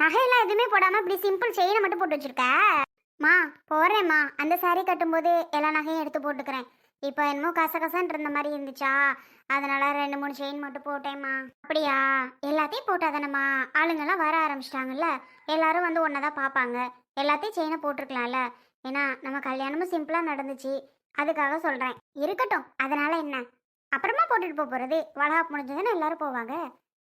நகையெல்லாம் எதுவுமே போடாமல் இப்படி சிம்பிள் செயினை மட்டும் போட்டு வச்சிருக்க? மா போறேம்மா. அந்த சாரீ கட்டும்போது எல்லா நகையும் எடுத்து போட்டுக்கிறேன். இப்போ என்னமோ கசகசன்னு இருந்த மாதிரி இருந்துச்சா? அதனால ரெண்டு மூணு செயின் மட்டும் போட்டேம்மா. அப்படியா? எல்லாத்தையும் போட்டாதானம்மா. ஆளுங்கெல்லாம் வர ஆரம்பிச்சிட்டாங்கல்ல. எல்லாரும் வந்து ஒன்றை தான் பார்ப்பாங்க. எல்லாத்தையும் செயினை போட்டிருக்கலாம்ல. ஏன்னா நம்ம கல்யாணமும் சிம்பிளாக நடந்துச்சு. அதுக்காக சொல்கிறேன் இருக்கட்டும். அதனால என்ன? அப்புறமா போட்டுட்டு போக போகிறது வளகாப்பு முடிஞ்சதுன்னு எல்லாரும் போவாங்க.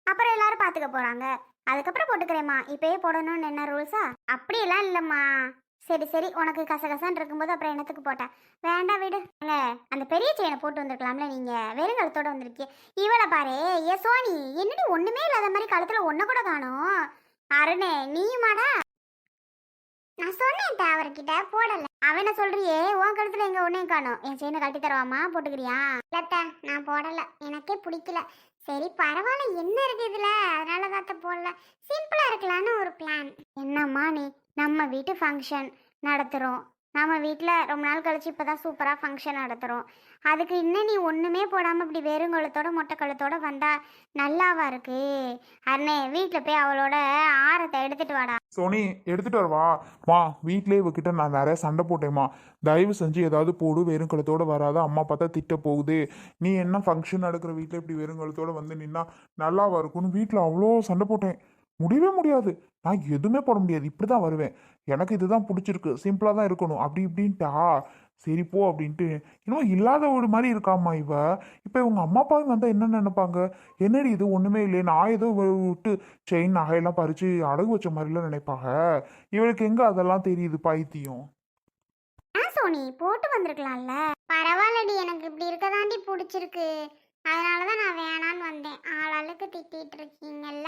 அப்புறம் எல்லாரும் பார்த்துக்க போகிறாங்க அதுக்கப்புறம் போட்டுக்கிறேம்மா. இப்பயே போடணும்னு என்ன ரூல்ஸா அப்படியெல்லாம் இல்லைம்மா. சரி சரி. உனக்கு கசகசன்னு இருக்கும்போது அப்புறம் என்னத்துக்கு போட்டேன் வேண்டாம் விடு. ஏங்க, அந்த பெரிய செயினை போட்டு வந்திருக்கலாம்ல நீங்க. வெறுங்கழுத்தோட வந்திருக்கீங்க இவளை பாரு. ஏ சோனி என்னடி ஒண்ணுமே இல்லாத மாதிரி கழுத்துல ஒண்ணு கூட காணும்? அருணே நீயுமாடா? நான் சொன்னேன் அவர்கிட்ட. போடல. அவன சொல்றியே? உன் கழுத்துல எங்க ஒன்னையும் காணும். என் செயினை கழட்டி தருவாமா போட்டுக்கிறியா? இல்லத்த நான் போடல. எனக்கே பிடிக்கல. சரி பரவாயில்ல. என்ன இருக்கு இதுல? அதனால தாத்த போடல. சிம்பிளா இருக்கலான்னு ஒரு பிளான் என்னம்மா நீ? நம்ம வீட்டு ஃபங்க்ஷன் நடத்துகிறோம் நம்ம வீட்டில் ரொம்ப நாள் கழிச்சு இப்போ தான் சூப்பராக ஃபங்க்ஷன் நடத்துகிறோம் அதுக்கு இன்னும் நீ ஒன்றுமே போடாமல் இப்படி வெறும் கழுத்தோட மொட்டை கழுத்தோட வந்தா நல்லாவா இருக்கு? அண்ணே வீட்டில் போய் அவளோட ஆரத்தை எடுத்துட்டு வாடா. சோனி எடுத்துட்டு வரவா? மா வீட்டிலே இவகிட்ட நான் நிறைய சண்டை போட்டேம்மா. தயவு செஞ்சு ஏதாவது போடு வெறும் கழுத்தோட வராத அம்மா பார்த்தா திட்ட போகுது. நீ என்ன ஃபங்க்ஷன் நடக்கிற வீட்டில் இப்படி வெறும் கழுத்தோட வந்து நின்னா நல்லாவா இருக்கும்னு வீட்டில் அவ்வளோ சண்டை போட்டேன். முடியவே முடியாது. நான் எதுவுமே போட முடியாது. இப்படி தான் வருவேன். எனக்கு இதுதான் பிடிச்சிருக்கு. சிம்பிளாக தான் இருக்கணும். அப்படி இப்படின்ட்டா. சரி போ அப்படின்ட்டு. இன்னும் இல்லாத ஒரு மாதிரி இருக்காம்மா இவ. இப்போ இவங்க அம்மா அப்பா வந்தால் என்ன நினைப்பாங்க? என்னடி இது? ஒன்றுமே இல்லையே. நான் ஏதோ விட்டு செயின் நகையெல்லாம் பறித்து அடகு வச்ச மாதிரிலாம் நினைப்பாங்க. இவளுக்கு எங்கே அதெல்லாம் தெரியுது பைத்தியம்? சோனி போட்டு வந்திருக்கலாம்ல. பரவாயில்லடி. எனக்கு இப்படி இருக்கதாண்டி பிடிச்சிருக்கு. அதனால தான் நான் வேணான்னு வந்தேன். ஆளாளுக்கு திட்டிகிட்டு இருக்கீங்கல்ல.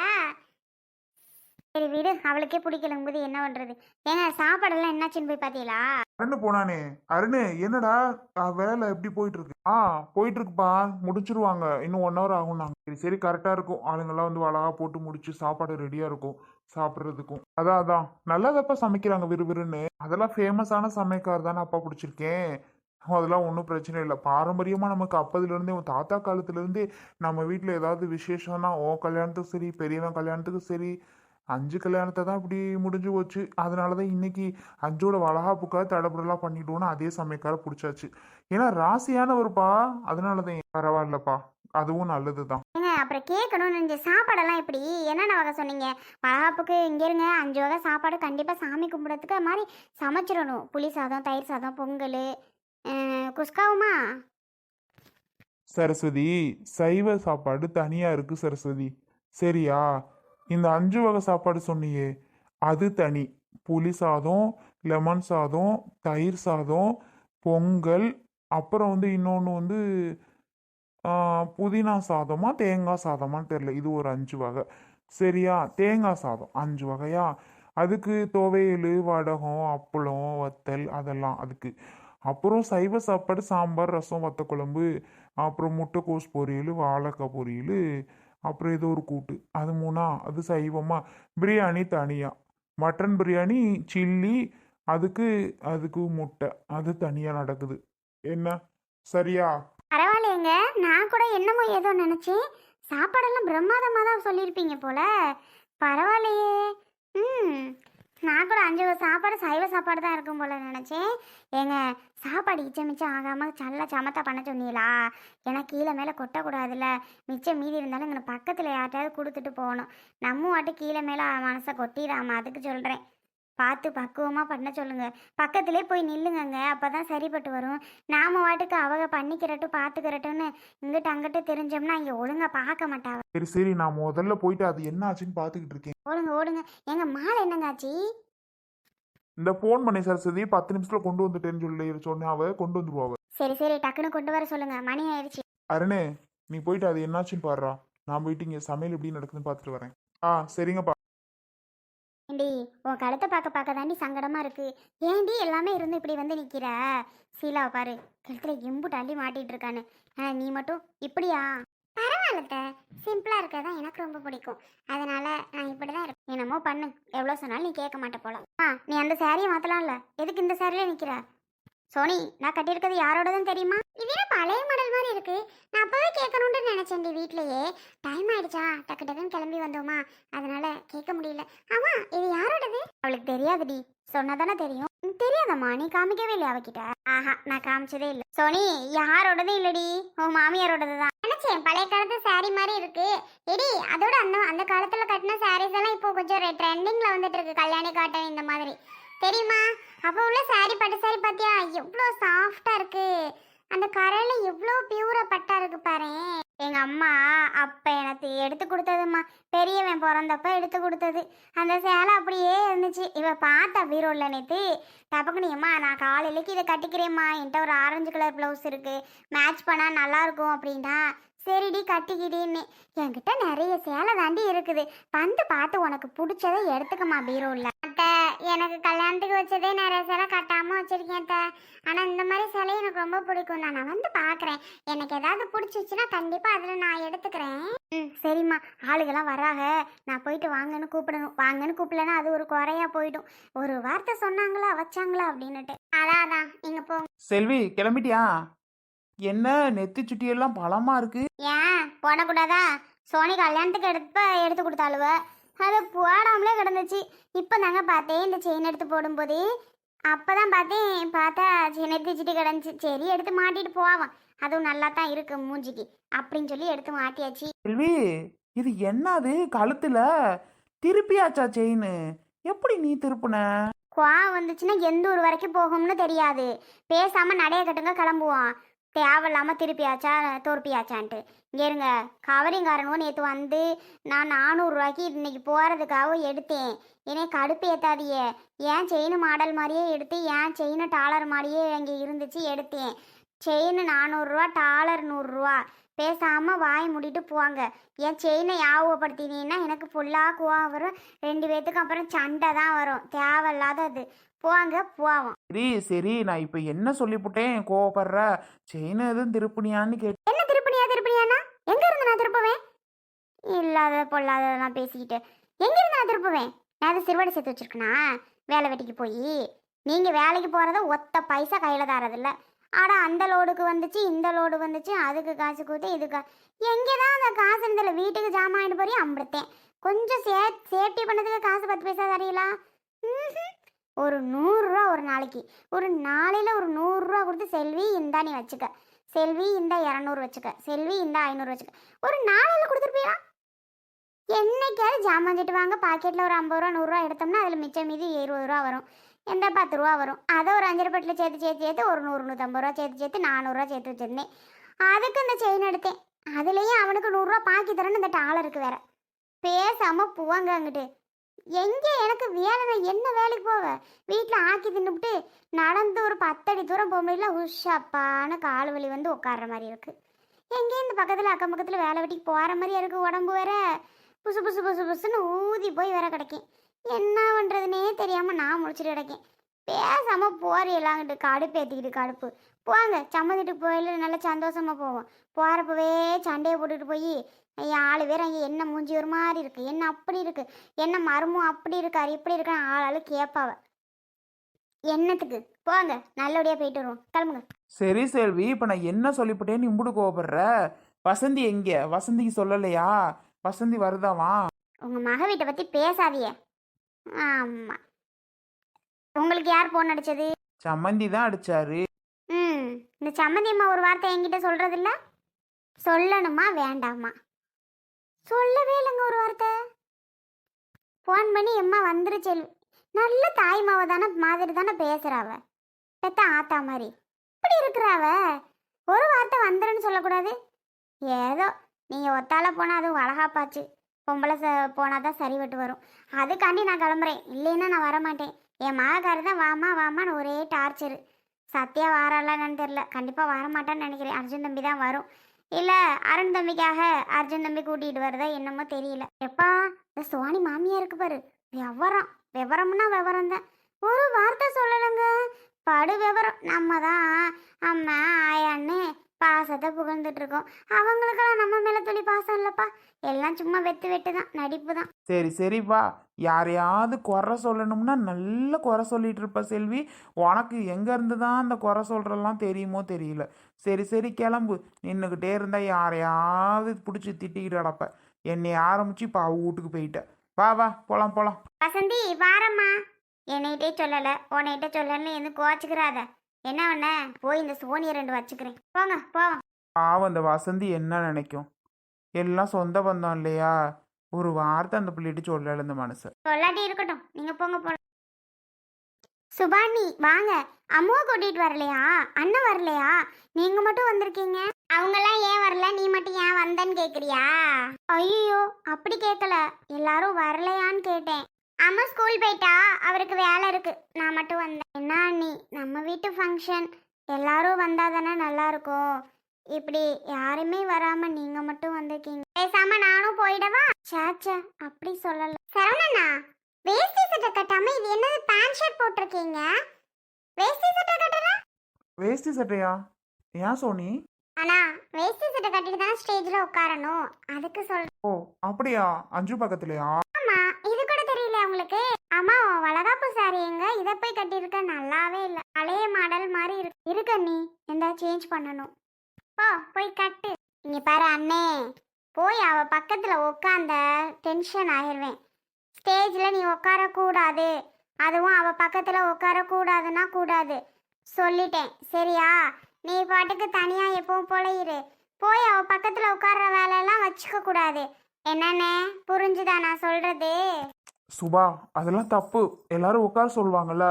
சரி விடு அவளுக்கே பிடிக்கலங்கும்போது என்ன பண்றது? ஏங்க சாப்பாடெல்லாம் என்னாச்சுன்னு போய் பார்த்தீங்களா அருண் போனானே. அருண் என்னடா? வேலை எப்படி போயிட்டு இருக்கு ஆ போயிட்டு இருக்குப்பா முடிச்சிருவாங்க இன்னும் ஒன் ஹவர் ஆகும் நாங்க சரி சரி கரெக்டா இருக்கும். ஆளுங்கெல்லாம் வந்து அழகா போட்டு முடிச்சு சாப்பாடு ரெடியா இருக்கும் சாப்பிட்றதுக்கும். அதான் அதான் நல்லதப்பா சமைக்கிறாங்க விறுவிறுன்னு. அதெல்லாம் ஃபேமஸான சமைக்கார் தானே அப்பா பிடிச்சிருக்கேன் அதெல்லாம் ஒன்றும் பிரச்சனை இல்லை. பாரம்பரியமாக நமக்கு அப்பதுலேருந்தே உன் தாத்தா காலத்துலேருந்தே நம்ம வீட்டில் ஏதாவது விசேஷம்னா ஓ கல்யாணத்துக்கு சரி பெரியவன் கல்யாணத்துக்கு சரி அஞ்சு கல்யாணத்தை தான் இப்படி முடிஞ்சு போச்சு. அதனால தான் இன்னைக்கு அஞ்சோட வளகாப்புக்காக தடபுடலாம் பண்ணிடுவோன்னு அதே சமயக்கார பிடிச்சாச்சு. ஏன்னா ராசியானவருப்பா. அதனால தான் பரவாயில்லப்பா. அதுவும் நல்லது தான் அப்புறம் கேட்கணும்னு நினைச்ச சாப்பாடெல்லாம் எப்படி? என்னென்ன வகை சொன்னீங்க? வளகாப்புக்கு இங்கே இருங்க அஞ்சு வகை சாப்பாடு கண்டிப்பாக சாமி கும்பிட்றதுக்கு அது மாதிரி சமைச்சிடணும். புளி சாதம் தயிர் சாதம் பொங்கல் குஸ்காவுமா? சரஸ்வதி சைவ சாப்பாடு தனியாக இருக்கு சரஸ்வதி. சரியா? இந்த அஞ்சு வகை சாப்பாடு சொன்னியே அது தனி. புளி சாதம் லெமன் சாதம் தயிர் சாதம் பொங்கல் அப்புறம் வந்து இன்னொன்று வந்து புதினா சாதமா தேங்காய் சாதமான்னு தெரில இது ஒரு அஞ்சு வகை. சரியா? தேங்காய் சாதம். அஞ்சு வகையா? அதுக்கு துவையல் வடகம் அப்பளம் வத்தல் அதெல்லாம் அதுக்கு. அப்புறம் சைவ சாப்பாடு சாம்பார் ரசம் வத்த குழம்பு அப்புறம் முட்டைக்கோஸ் பொரியல் வாழைக்காய் பொரியல் அப்புறம் ஏதோ ஒரு கூட்டு. அது மூணா? அது சைவமா? பிரியாணி தனியா. மட்டன் பிரியாணி சில்லி அதுக்கு அதுக்கு முட்டை. அது தனியாக நடக்குது. என்ன? சரியா? பரவாயில்லைங்க நான் கூட என்னமோ ஏதோ நினச்சேன் சாப்பாடெல்லாம் பிரம்மாதமாக தான் சொல்லியிருப்பீங்க போல. பரவாயில்லையே. ம். நான் கூட அஞ்சு சாப்பாடு சைவ சாப்பாடு தான் இருக்கும் போல நினச்சேன் ஏங்க சாப்பாடு இச்சம் மிச்சம் ஆகாமல் சல்ல சமத்தா பண்ண சொன்னீங்களா? ஏன்னா கீழே மேலே கொட்டக்கூடாதுல்ல. மிச்சம் மீதி இருந்தாலும் எங்களுக்கு பக்கத்தில் யார்கிட்டயாவது கொடுத்துட்டு போகணும். நம்ம வாட்டு கீழே மேலே மனசை கொட்டிடாம அதுக்கு சொல்கிறேன் பார்த்து பக்குவமாக பண்ண சொல்லுங்க. பக்கத்திலே போய் நில்லுங்கங்க. அப்போ தான் சரிப்பட்டு வரும். நாம வாட்டுக்கு அவங்க பண்ணிக்கிறட்டும் பார்த்துக்கிறட்டும்னு இங்கிட்டு அங்கிட்டு தெரிஞ்சோம்னா இங்கே ஒழுங்கா பார்க்க மாட்டாங்க சரி சரி நான் முதல்ல போயிட்டு அது என்ன ஆச்சுன்னு பார்த்துக்கிட்டு இருக்கேன். ஓடுங்க ஓடுங்க. எங்க மாலை என்னங்காச்சி? இந்த ஃபோன் பண்ணி சரஸ்வதி பத்து நிமிஷத்துல கொண்டு வந்துட்டேன்னு சொல்லி சொன்னேன். அவ கொண்டு வந்துருவா அவ. சரி சரி டக்குன்னு கொண்டு வர சொல்லுங்க. மணி ஆயிடுச்சு. அருணே நீ போயிட்டு அது என்னாச்சுன்னு பாடுறா நான் போயிட்டு இங்கே சமையல் எப்படி நடக்குதுன்னு பார்த்துட்டு வரேன். ஆ சரிங்கப்பா. டி உன் கழுத்தை பார்க்க பார்க்க தாண்டி சங்கடமாக இருக்கு. ஏண்டி எல்லாமே இருந்து இப்படி வந்து நிற்கிற சீலாவை பாரு கழுத்தில் எம்பு தள்ளி மாட்டிகிட்டு இருக்கான்னு. ஆ, நீ மட்டும் இப்படியா? பரவாயில்ல சிம்பிளா இருக்கதான் எனக்கு ரொம்ப பிடிக்கும். அதனால் நான் இப்படிதான் இருக்கேன் என்னமோ பண்ணு. எவ்வளோ சொன்னாலும் நீ கேட்க மாட்டே போல. ஆ நீ அந்த சாரியை மாற்றலாம்ல எதுக்கு இந்த சாரியில நிற்கிற சோனி நான் கட்டியிருக்கிறது யாரோடதுன்னு தெரியுமா? இது என்ன பழைய மாடல் மாதிரி இருக்கு? நான் அப்பவே கேட்கணும்னு நினைச்சேன் வீட்லயே. டைம் ஆயிடுச்சா? டக்கு டக்குன்னு கிளம்பி வந்தோமா? அதனால கேட்க முடியல. ஆமா இது யாரோடது? அவளுக்கு தெரியாதுடி சொன்னதானே தெரியும். தெரியாதம்மா. நீ காமிக்கவே இல்லையா அவகிட்ட? ஆஹா நான் காமிச்சதே இல்ல. சோனி யாரோடது இல்லடி உன் மாமியாரோடது தான் நினைச்சேன் பழைய காலத்து சாரி மாதிரி இருக்கு. எடி அதோட அந்த அந்த காலத்துல கட்டின சாரீஸ் எல்லாம் இப்போ கொஞ்சம் ட்ரெண்டிங்ல வந்துட்டு இருக்கு. கல்யாணி காட்டன் இந்த மாதிரி. தெரியுமா? அப்போ உள்ள சாரி பட்டு சாரி பாத்தியா? எவ்வளோ சாஃப்டா இருக்கு. அந்த கரையில எவ்வளோ பியூரா பட்டா இருக்கு பாரு. எங்க அம்மா அப்ப எனக்கு எடுத்து கொடுத்ததும்மா. பெரியவன் பிறந்தப்ப எடுத்து கொடுத்தது. அந்த சேலை அப்படியே இருந்துச்சு. இவ பார்த்தா பீரோல நேத்து டபக்குனியம்மா நான் காலையிலக்கு இதை கட்டிக்கிறேம்மா. என்கிட்ட ஒரு ஆரஞ்சு கலர் ப்ளவுஸ் இருக்கு. மேட்ச் பண்ணா நல்லா இருக்கும் அப்படின்னா சரிடி கட்டிக்கிடின்னு என்கிட்ட நிறைய சேலை தாண்டி இருக்குது. வந்து பார்த்து உனக்கு பிடிச்சதை எடுத்துக்கம்மா பீரோவில் அத்தை எனக்கு கல்யாணத்துக்கு வச்சதே நிறைய சேலை கட்டாமல் வச்சிருக்கேன் அத்தை. ஆனால் இந்த மாதிரி சேலை எனக்கு ரொம்ப பிடிக்கும். தான் நான் வந்து பார்க்குறேன். எனக்கு ஏதாவது பிடிச்சிச்சுன்னா கண்டிப்பாக அதில் நான் எடுத்துக்கிறேன். ம் சரிம்மா. ஆளுகெல்லாம் வராங்க நான் போயிட்டு வாங்கன்னு கூப்பிடணும். வாங்கன்னு கூப்பிடலன்னா அது ஒரு குறையா போயிடும். ஒரு வார்த்தை சொன்னாங்களா வச்சாங்களா அப்படின்னுட்டு. அதான் அதான். நீங்கள் போ. செல்வி கிளம்பிட்டியா? என்ன நெத்தி சுட்டியெல்லாம் பலமா இருக்கு? ஏன்? போடக்கூடாதா? சோனி கல்யாணத்துக்கு எடுப்ப எடுத்து கொடுத்தாளுவ. அது போடாமலே கிடந்துச்சு. இப்போ தாங்க பார்த்தேன் இந்த செயின் எடுத்து போடும்போது அப்பதான் பார்த்தேன் பார்த்தா செயின் எடுத்துச்சிட்டு கிடந்துச்சு. சரி எடுத்து மாட்டிட்டு போவான் அதுவும் நல்லா தான் இருக்கு மூஞ்சிக்கு. அப்படின்னு சொல்லி எடுத்து மாட்டியாச்சு. செல்வி இது என்னது கழுத்துல? திருப்பியாச்சா செயின் எப்படி நீ திருப்புன? கோவம் வந்துச்சுன்னா எந்த ஊர் வரைக்கும் போகும்னு தெரியாது. பேசாம நடைய கட்டுங்க கிளம்புவான் தேவையில்லாமல் திருப்பியாச்சா தோற்பியாச்சான்ட்டு. இங்கே இருங்க கவரிங்காரனும் நேற்று வந்து நான் நானூறுரூவாய்க்கு இன்னைக்கு போகிறதுக்காக எடுத்தேன். என்னை கடுப்பு ஏற்றாதியே ஏன் செயின் மாடல் மாதிரியே எடுத்து ஏன் செயின் டாலர் மாதிரியே இங்கே இருந்துச்சு எடுத்தேன். செயின் நானூறுரூவா டாலர் நூறுரூவா பேசாமல் வாய் மூடிட்டு போவாங்க என் செயினை ஞாபகப்படுத்தினீங்கன்னா எனக்கு ஃபுல்லாக கோவம் வரும். ரெண்டு பேத்துக்கு அப்புறம் சண்டை தான் வரும். தேவையில்லாதது. போவாங்க போவோம். சரி சரி நான் இப்ப என்ன சொல்லிப்புட்டேன் கோவப்படுற. செயின் எதுவும் திருப்புனியான்னு கேட்டு என்ன திருப்பணியா திருப்பணியானா எங்க இருந்து நான் திருப்புவேன்? இல்லாத பொல்லாததெல்லாம் பேசிக்கிட்டு. எங்க இருந்து நான் திருப்புவேன்? நான் அதை சிறுவாடி சேர்த்து வச்சிருக்கனா? வேலை வெட்டிக்கு போய். நீங்க வேலைக்கு போறத ஒத்த பைசா கையில தரதில்ல. ஆனால் அந்த லோடுக்கு வந்துச்சு இந்த லோடு வந்துச்சு அதுக்கு காசு கொடுத்து இதுக்கு எங்கே தான் அந்த காசு இருந்தல வீட்டுக்கு ஜாமான் ஆயிட்டு போறீங்க அம்பிடுத்தேன். கொஞ்சம் சே சேஃப்டி பண்ணதுக்கு காசு பத்து பைசா தரீங்களா? ஒரு நூறுரூவா ஒரு நாளைக்கு. ஒரு நாளையில் ஒரு நூறுரூவா கொடுத்து செல்வி இந்தா நீ வச்சுக்க. செல்வி இந்த இரநூறு வச்சுக்க. செல்வி இந்த ஐநூறு வச்சுக்க. ஒரு நாளையில் கொடுத்துருப்பியா? என்னைக்காவது ஜாமான் செட்டு வாங்க பாக்கெட்டில் ஒரு ஐம்பது ரூபா நூறுரூவா எடுத்தோம்னா அதில் மிச்சம் மீதி இருபது ரூபா வரும். எந்த பத்து ரூபா வரும். அதை ஒரு அஞ்சரை பட்டில் சேர்த்து சேர்த்து சேர்த்து ஒரு நூறு நூற்றம்பது ரூபா சேர்த்து சேர்த்து நானூறுரூவா சேர்த்து வச்சிருந்தேன். அதுக்கு இந்த செயின் எடுத்தேன். அதுலேயும் அவனுக்கு நூறுரூவா பாக்கி தரேன்னு இந்த டாலருக்கு வேற. பேசாமல் போவாங்க அங்கிட்டு. எங்கே எனக்கு வேலை நான் என்ன வேலைக்கு போவ? வீட்டில் ஆக்கி தின்னுபிட்டு நடந்து ஒரு பத்தடி தூரம் போக முடியல உஷப்பான கால் வலி வந்து உட்கார்ற மாதிரி இருக்குது எங்கே இந்த பக்கத்தில் அக்கம் பக்கத்தில் வேலை வெட்டிக்கு போகிற மாதிரியா இருக்குது உடம்பு வேற. புசு புசு புசு புசுன்னு ஊதி போய் வேற கிடைக்கும் என்ன பண்ணுறதுனே தெரியாமல் நான் முடிச்சுட்டு கிடைக்கேன். பேசாமல் போறியெல்லாங்கிட்டு கடுப்பு ஏற்றிக்கிட்டு கடுப்பு. போங்க சம்மதிட்டுக்கு போயில நல்லா சந்தோஷமா போவோம். போகிறப்பவே சண்டையை போட்டுட்டு போய் ஆளு பேர் அங்கே என்ன மூஞ்சி ஒரு மாதிரி இருக்கு? என்ன அப்படி இருக்கு? என்ன மருமம் அப்படி இருக்காரு? இப்படி இருக்காரு ஆளாளு கேட்பாவ என்னத்துக்கு? போங்க நல்லபடியாக போயிட்டு வருவோம். கிளம்புங்க. சரி செல்வி இப்ப நான் என்ன சொல்லிப்புட்டேன்னு இம்புடு கோவப்படுற? வசந்தி எங்க? வசந்திக்கு சொல்லலையா? வசந்தி வருதாவா உங்கள் மக வீட்டை பற்றி பேசாதீங்க. ஆமாம் உங்களுக்கு யார் ஃபோன் அடிச்சது? சம்மந்தி தான் அடிச்சாரு. ம் இந்த சம்மந்தி அம்மா ஒரு வார்த்தை என்கிட்ட சொல்கிறதில்ல சொல்லணுமா வேண்டாமா? சொல்லவே இல்லைங்க ஒரு வார்த்தை. ஃபோன் பண்ணி எம்மா வந்துரு செல்வி நல்ல தாய்மாவை தானே மாதிரி தானே பேசுகிறாவ பெத்த ஆத்தா மாதிரி. இப்படி இருக்கிறாவ ஒரு வார்த்தை வந்துருன்னு சொல்லக்கூடாது. ஏதோ நீங்கள் ஒத்தால போனால் அதுவும் வளகாப்பாச்சு பொம்பளை ச போனால் தான் சரிபட்டு வரும். அதுக்காண்டி நான் கிளம்புறேன். இல்லைன்னா நான் வரமாட்டேன். என் மகாக்காரி தான் வாமா வாமான்னு ஒரே டார்ச்சரு சத்யா வாராளான்னு தெரில கண்டிப்பாக வரமாட்டான்னு நினைக்கிறேன். அர்ஜுன் தம்பி தான் வரும். இல்லை அருண் தம்பிக்காக அர்ஜுன் தம்பி கூட்டிகிட்டு வரதா என்னமோ தெரியல. எப்பா இந்த சோனி மாமியா இருக்கு பாரு. விவரம் விவரம்னா விவரம் தான். ஒரு வார்த்தை சொல்லலைங்க. படு விவரம். நம்ம தான் அம்மா ஆயான்னு பாசத்தை புகழ்ந்துட்டு இருக்கோம். அவங்களுக்கெல்லாம் நம்ம மேலே துளி பாசம் இல்லைப்பா. எல்லாம் சும்மா வெத்து வெட்டு தான் நடிப்பு தான். சரி சரிப்பா யாரையாவது குறை சொல்லணும்னா நல்ல குறை சொல்லிட்டு இருப்ப செல்வி. உனக்கு எங்க இருந்து தான் அந்த குறை சொல்றதெல்லாம் தெரியுமோ தெரியல. சரி சரி கிளம்பு. நின்றுக்கிட்டே இருந்தா யாரையாவது பிடிச்சி திட்டிக்கிட்டு கிடப்ப. என்னை ஆரம்பிச்சு இப்போ அவ வீட்டுக்கு போயிட்ட. வா வா போலாம் போலாம். வசந்தி வாரம்மா. என்னைகிட்டே சொல்லலை. உன்னைகிட்ட சொல்லலன்னு எதுவும் கோச்சுக்கிறாத. என்ன பண்ண போய் இந்த சோனியை ரெண்டு வச்சுக்கிறேன். போங்க போவோம். பாவம் அந்த வசந்தி என்ன நினைக்கும்? எல்லாம் சொந்த பந்தம் இல்லையா? ஒரு வார்த்தை அந்த பிள்ளைகிட்ட சொல்லல இந்த மனசு. சொல்லாட்டி இருக்கட்டும். நீங்க போங்க போலாம். சுபானி வாங்க. அம்மாவை கூட்டிட்டு வரலையா? அண்ணன் வரலையா? நீங்க மட்டும் வந்திருக்கீங்க. அவங்கெல்லாம் ஏன் வரல? நீ மட்டும் ஏன் வந்தன்னு கேக்குறியா? ஐயோ அப்படி கேட்கல எல்லாரும் வரலையான்னு கேட்டேன். அம்மா ஸ்கூல் போயிட்டா? அவருக்கு வேலை இருக்கு. நான் மட்டும் வந்தேன். என்ன அண்ணி? நம்ம வீட்டு ஃபங்க்ஷன் எல்லாரும் வந்தா தானே நல்லா இருக்கும். இப்படி யாருமே வராம நீங்க மட்டும் வந்திருக்கீங்க. பேசாம நானும் போயிடவா? சாச்சா அப்படி சொல்லல. சரவணண்ணா வேஷ்டி சட்டை கட்டாம இது என்னது பேண்ட் ஷர்ட் போட்டிருக்கீங்க? வேஷ்டி சட்டை கட்டல? வேஷ்டி சட்டையா? ஏன் சோனி? அண்ணா வேஷ்டி சட்டை கட்டிட்டு தானே ஸ்டேஜ்ல உட்காரணும். அதுக்கு சொல்றேன் ஓ அப்படியா? அஞ்சு பக்கத்துலயா? ஆமா இது கூட தெரியல உங்களுக்கு? ஆமா உன் வளகாப்பு சாரி எங்க? இத போய் கட்டியிருக்க நல்லாவே இல்ல. பழைய மாடல் மாதிரி இருக்கு இருக்க நீ எந்த சேஞ்ச் பண்ணணும். போ போய் கட்டு. இங்கே பாரு அண்ணே. போய் அவ பக்கத்துல உட்காந்த டென்ஷன் ஆயிடுவேன் ஸ்டேஜில் நீ உட்கார கூடாது அதுவும் அவ பக்கத்துல உட்கார கூடாதுன்னா கூடாது. சொல்லிட்டேன். சரியா? நீ பாட்டுக்கு தனியா எப்பவும் போல இரு. போய் அவ பக்கத்துல உட்கார்ற வேலையெல்லாம் வச்சுக்க கூடாது. என்னண்ணே? புரிஞ்சுதா நான் சொல்றது? சுபா அதெல்லாம் தப்பு. எல்லாரும் உட்கார சொல்லுவாங்கல்ல.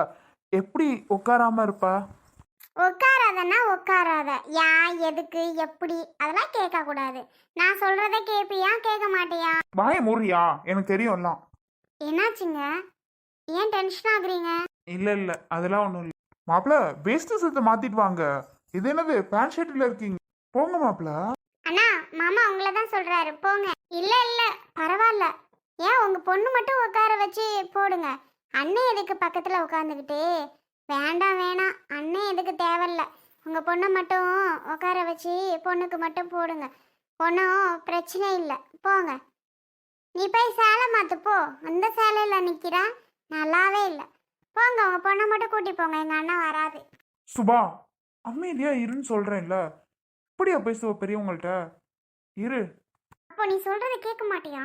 எப்படி உட்காராம இருப்பா? உட்காராதன்னா உட்காராத. ஏன் எதுக்கு எப்படி? அதெல்லாம் கேட்க கூடாது நான் சொல்றத கேப்பியா கேட்க மாட்டியா? வாய முறியா எனக்கு தெரியும்லாம் என்னாச்சுங்க? ஏன் டென்ஷன் ஆகுறீங்க? இல்ல இல்ல. அதெல்லாம் ஒண்ணும் இல்ல. மாப்பிள வேஷ்டி சட்டை மாத்திட்டு வாங்க. இது என்னது பேண்ட் ஷர்ட்ல இருக்கீங்க. போங்க மாப்பிள. அண்ணா மாமா உங்களை தான் சொல்றாரு. போங்க. இல்ல இல்ல. பரவாயில்ல. ஏன் உங்க பொண்ணு மட்டும் உட்கார வச்சு போடுங்க. அண்ணன் எதுக்கு பக்கத்துல உட்காந்துக்கிட்டு? வேண்டாம் வேணாம். அண்ணன் எதுக்கு தேவையில்ல. உங்க பொண்ணை மட்டும் உட்கார வச்சு பொண்ணுக்கு மட்டும் போடுங்க. ஒன்றும் பிரச்சனை இல்லை. போங்க. நீ போய் சேலை மாத்து போ. அந்த சேலையில நிக்கிறா நல்லாவே இல்லை. போங்க உங்க பொண்ணை மட்டும் கூட்டி போங்க. எங்க அண்ணன் வராது. சுபா அமைதியா இருன்னு சொல்றேன்ல. இப்படியா பேசுவ பெரியவங்கள்ட்ட? இரு. அப்போ நீ சொல்றதை கேட்க மாட்டியா?